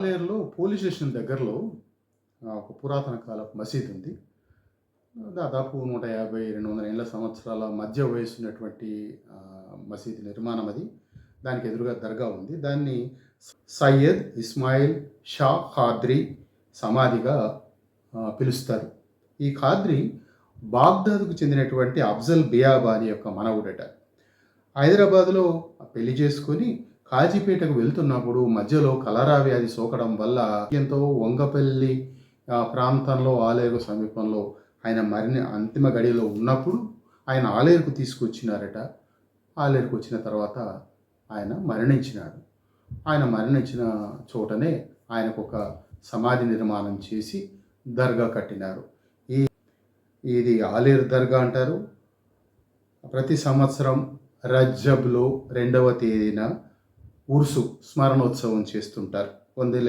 గ్వాలియర్లో police station దగ్గరలో ఒక పురాతన కాలపు మసీద్ ఉంది దాదాపు నూట యాభై రెండు వందల ఏళ్ళ సంవత్సరాల మధ్య వయసు ఉన్నటువంటి మసీద్ నిర్మాణం అది. దానికి ఎదురుగా దర్గా ఉంది. దాన్ని సయ్యద్ ఇస్మాయిల్ షా ఖాద్రి సమాధిగా పిలుస్తారు. ఈ ఖాద్రి బాగ్దాద్కు చెందినటువంటి అఫ్జల్ బియాబాని యొక్క మనవుడట. హైదరాబాద్లో పెళ్ళి చేసుకొని కాజీపేటకు వెళ్తున్నప్పుడు మధ్యలో కలరా వ్యాధి సోకడం వల్ల ఎంతో వంగపల్లి ప్రాంతంలో ఆలేరు సమీపంలో ఆయన మరిన్ని అంతిమ గడిలో ఉన్నప్పుడు ఆయన ఆలేరుకు తీసుకొచ్చినారట. ఆలేరుకు వచ్చిన తర్వాత ఆయన మరణించినాడు. ఆయన మరణించిన చోటనే ఆయనకు ఒక సమాధి నిర్మాణం చేసి దర్గా కట్టినారు. ఈ ఇది ఆలేరు దర్గా అంటారు. ప్రతి సంవత్సరం రజ్జబ్లో రెండవ తేదీన ఊర్సు స్మరణోత్సవం చేస్తుంటారు. వందేళ్ళ